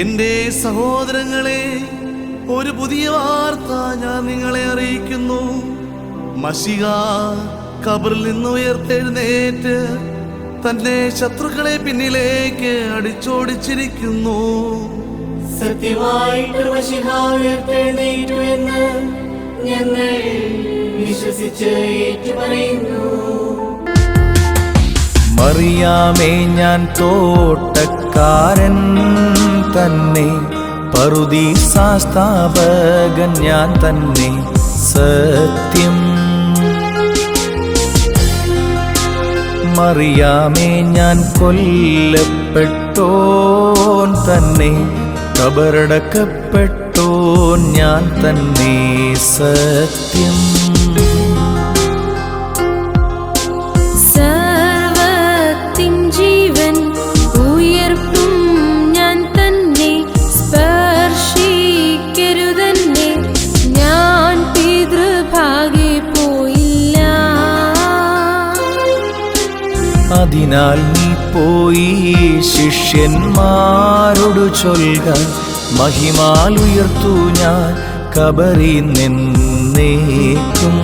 എന്റെ സഹോദരങ്ങളെ ഒരു പുതിയ വാർത്ത ഞാൻ നിങ്ങളെ അറിയിക്കുന്നു. മഷിക കബറിൽ നിന്ന് ഉയർത്തെഴുന്നേറ്റ് തന്റെ ശത്രുക്കളെ പിന്നിലേക്ക് അടിച്ചോടിച്ചിരിക്കുന്നു. സത്യമായിട്ട് ഉയർത്തെഴുന്നേറ്റു എന്ന് ഞങ്ങൾ വിശ്വസിച്ച് ഏറ്റുപറയുന്നു. മറിയാമേ ഞാൻ തോട്ടക്കാരൻ. തന്നെ. പറുതി സാസ്താപകൻ ഞാൻ തന്നെ. സത്യം. മറിയാമേ ഞാൻ കൊല്ലപ്പെട്ടോൻ തന്നെ. കബറടക്കപ്പെട്ടോൻ ഞാൻ തന്നെ. സത്യം. അതിനാൽ നീ പോയി ശിഷ്യന്മാരോട് ചൊൽക. മഹിമാലുയർത്തു ഞാൻ കബറി നിന്നേക്കും.